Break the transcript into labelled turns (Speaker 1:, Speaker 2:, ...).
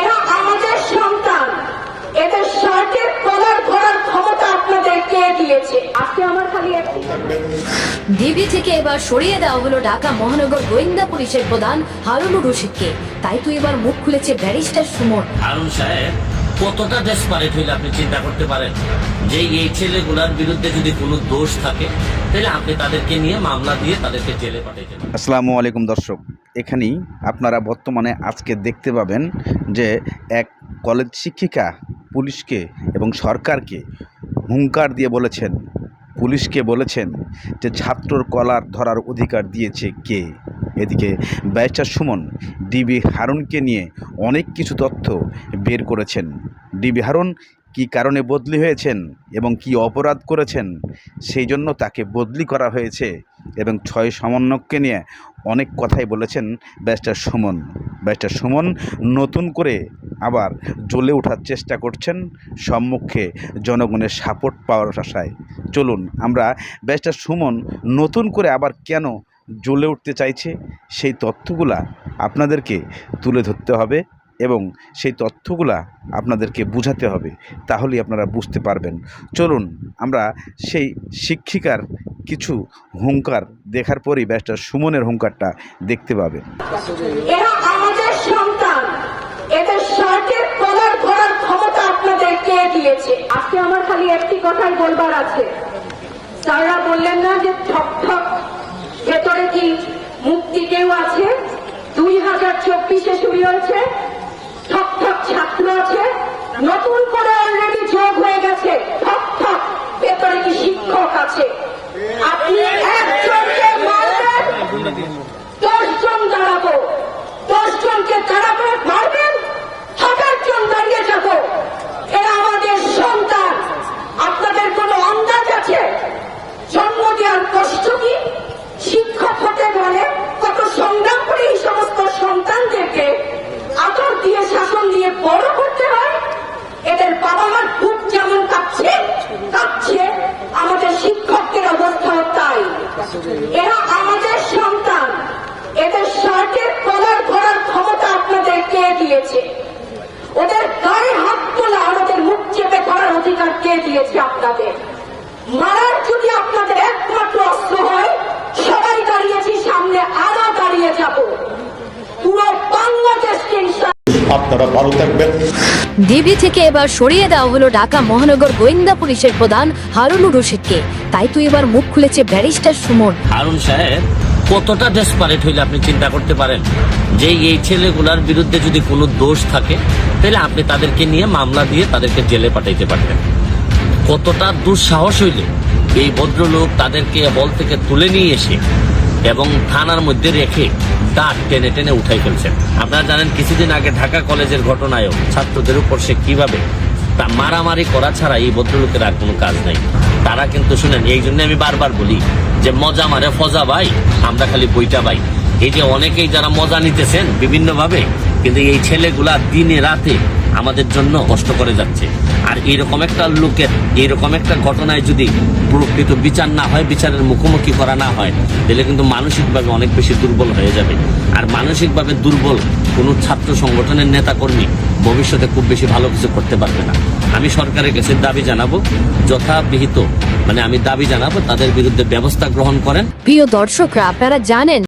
Speaker 1: এরা আমাদের সন্তান। এদের শার্টের কলার ধরার ক্ষমতা আপনাদের কে দিয়েছে? আজকে আমার খালি একটি
Speaker 2: ডিবি থেকে এবার সরিয়ে দেওয়া হলো ঢাকা মহানগর গোয়েন্দা পুলিশের প্রধান হারুনুর রশিদকে। তাই তো এবার মুখ খুলেছে ব্যারিস্টার সুমন।
Speaker 3: হারুন সাহেব কতটা ডেসপারেট হইলে আপনি চিন্তা করতে পারেন? যে এই ছেলেগুলার বিরুদ্ধে যদি কোনো দোষ থাকে তাহলে আপনি তাদেরকে নিয়ে মামলা দিয়ে তাদেরকে জেলে পাঠাইছেন
Speaker 4: আসসালামু আলাইকুম দর্শক। এখানেই আপনারা বর্তমানে আজকে দেখতে পাবেন যে এক কলেজ শিক্ষিকা পুলিশকে এবং সরকারকে হুঙ্কার দিয়ে বলেছেন, পুলিশকে বলেছেন যে ছাত্রর কলার ধরার অধিকার দিয়েছে কে? এদিকে ব্যারিস্টার সুমন ডিবি হারুনকে নিয়ে অনেক কিছু তথ্য বের করেছেন। ডিবি হারুন কী কারণে বদলি হয়েছেন এবং কি অপরাধ করেছেন, সেই জন্য তাকে বদলি করা হয়েছে এবং ছয় সমন্বয়ককে নিয়ে অনেক কথাই বলেছেন ব্যারিস্টার সুমন। ব্যারিস্টার সুমন নতুন করে আবার জ্বলে ওঠার চেষ্টা করছেন, সম্মুখে জনগণের সাপোর্ট পাওয়ার আশায়। চলুন, আমরা ব্যারিস্টার সুমন নতুন করে আবার কেন জ্বলে উঠতে চাইছে, সেই তথ্যগুলা আপনাদেরকে তুলে ধরতে হবে। এবং সেই তথ্যগুলা আপনাদেরকে বুঝাতে হবে তাহলেই আপনারা বুঝতে পারবেন। চলুন আমরা সেই শিক্ষিকার কিছু হুঙ্কার দেখার পরেই ব্যারিস্টার সুমনের হুঙ্কারটা দেখতে পাবেন
Speaker 1: এরা আমাদের সন্তান। এদের শার্টের কলার ধরার ক্ষমতা আপনাদের কে দিয়েছে? আজকে আমার খালি একটি কথাই বলবার আছে। স্যাররা বললেন না যে ঠক ঠক ভেতরে কি মুক্তি কেউ আছে? দুই হাজার চব্বিশে শুরু হয়েছে আছে? নতুন করে অলরেডি যোগ হয়ে গেছে। ভেতরে কি শিক্ষক আছে আপনি একজনকে মারবেন দশজন দাঁড়াবো দশজনকে দাঁড়াবে মারবেন হাজার জন দাঁড়িয়ে যাব এরা আমাদের সন্তান আপনাদের কোনো আন্দাজ আছে জন্ম দেওয়ার কষ্ট কি শিক্ষক হতে গেলে কত সংগ্রাম করে এই সমস্ত সন্তানদেরকে আদর দিয়ে শাসন দিয়ে বড় করতে হয় এদের বাবা মার বুক যেমন কাঁপছে কাঁপছে আমাদের শিক্ষকদের অবস্থাও তাই এরা আমাদের সন্তান। এদের শার্টের কলার ধরার ক্ষমতা আপনাদের কে দিয়েছে? ওদের গায়ে হাত তোলা আমাদের মুখ চেপে ধরার অধিকার কে দিয়েছে আপনাদের? মারার যদি আপনাদের
Speaker 5: আপনারা ভালো থাকবেন।
Speaker 2: ডিবি থেকে এবার সরিয়ে দেওয়া হলো ঢাকা মহানগর গোয়েন্দা পুলিশের প্রধান হারুনুর রশিদকে। তাই তো এবার মুখ খুলেছে ব্যারিস্টার সুমন।
Speaker 3: হারুন সাহেব কতটা ডেসপারেট হইলে আপনি চিন্তা করতে পারেন? যে এই ছেলেগুলার বিরুদ্ধে যদি কোনো দোষ থাকে তাহলে আপনি তাদেরকে নিয়ে মামলা দিয়ে তাদেরকে জেলে পাঠাইতে পারবেন। কতটা দুঃসাহস হইলে এই ভদ্রলোক তাদেরকে হল থেকে তুলে নিয়ে এসে এবং থানার মধ্যে রেখে দাঁত টেনে টেনে উঠাই ফেলছেন। আপনারা জানেন কিছুদিন আগে ঢাকা কলেজের ঘটনায়ও ছাত্রদের উপর সে কীভাবে তা মারামারি করা ছাড়া এই ভদ্রলোকের আর কোনো কাজ নাই। তারা কিন্তু শুনেন, এই জন্য আমি বারবার বলি যে, মজা মারে ফজা ভাই, আমরা খালি বইটা পাই। এই যে অনেকেই যারা মজা নিতেছেন বিভিন্নভাবে, কিন্তু এই ছেলেগুলা দিনে রাতে আমাদের জন্য কষ্ট করে যাচ্ছে। আর এরকম একটা লোকের, এরকম একটা ঘটনায় যদি প্রকৃত বিচার না হয়, বিচারের মুখোমুখি করা না হয়, তাহলে কিন্তু মানসিকভাবে অনেক বেশি দুর্বল হয়ে যাবে। আর মানসিকভাবে দুর্বল কোনো ছাত্র সংগঠনের নেতাকর্মী ভবিষ্যতে খুব বেশি ভালো কিছু করতে পারবে না। আমি সরকারের কাছে দাবি জানাব, যথাবিহিত মানে আমি দাবি জানাব, তাদের বিরুদ্ধে ব্যবস্থা গ্রহণ করেন।
Speaker 2: প্রিয় দর্শকরা, আপনারা জানেন